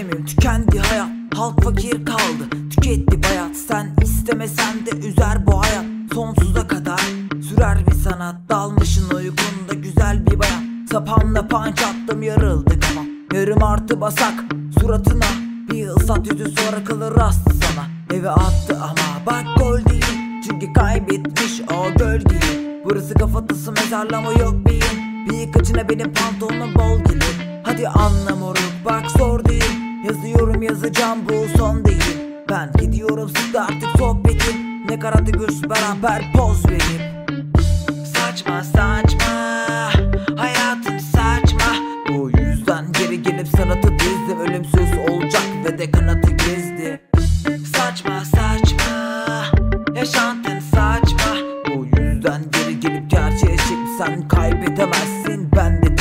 istemiyorum Tükendi hayat Halk fakir kaldı. Tüketti bayat Sen istemesen de üzer bu hayat. Sonsuza kadar Sürer bir sanat. Dalmışın uykunda güzel bir bayat Sapanla panç attım yarıldı kafam Yarım artı basak suratına. Bir ıslat yüzü sonra kalır rastı sana. Eve attı ama. Bak gol değil Çünkü kaybetmiş o gölgeyi Burası kafatası mezarlama yok bir bir kaçına benim pantolonum bol gelir. Hadi anla moruk bak zor değil. Yazıyorum yazacağım bu son değil. Ben gidiyorum sıktı artık sohbetim. Ne karate güç beraber poz verip Saçma saçma. Hayatın saçma. Bu yüzden geri gelip sanatı dizdim. Ölümsüz olacak ve de kanatı gizli Saçma saçma. Yaşantın saçma. Bu yüzden geri gelip gerçeğe çık Sen kaybedemezsin. Ben de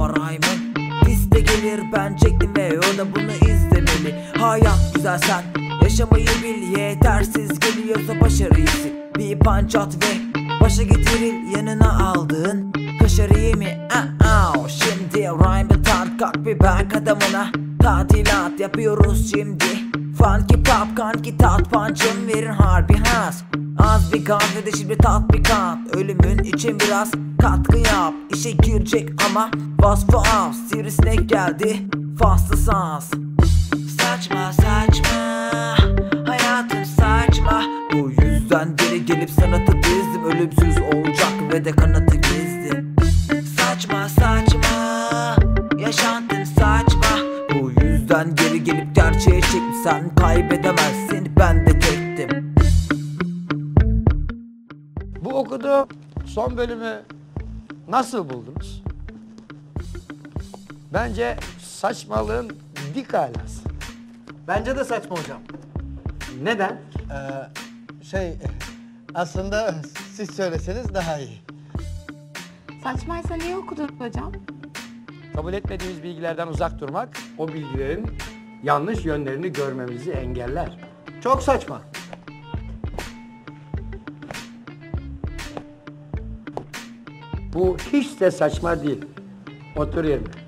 baba rhyme'ın piste gelir Ben çektim ve ona bunu izlemeli Hayat güzel sen yaşamayı bil Yetersiz geliyorsa başarıyı sil Bir punch at ve başa getiril Yanına aldığın kaşarıyı mi? Ah, ah. Şimdi rhyme'ı tart kalk bir back adamına Tadilat yapıyoruz şimdi Funky pop kanki tat punch'ım verin harbi kan ve de şimdi tat bir kan Ölümün için biraz katkı yap. İşe girecek ama vasfı az Sivrisinek geldi faslı sans Saçma saçma. Hayatım saçma. Bu yüzden geri gelip sanatı dizdim Ölümsüz olacak ve de kanatı gizli Saçma saçma. Yaşantın saçma. Bu yüzden geri gelip gerçeğe çek Sen kaybedemezsin Bu okuduğum son bölümü nasıl buldunuz? Bence saçmalığın dik alası. Bence de saçma hocam. Neden? Ee, şey aslında siz söyleseniz daha iyi. Saçmaysa niye okudun hocam? Kabul etmediğimiz bilgilerden uzak durmak, o bilgilerin yanlış yönlerini görmemizi engeller. Çok saçma. Bu hiç de saçma değil. Otur yerine.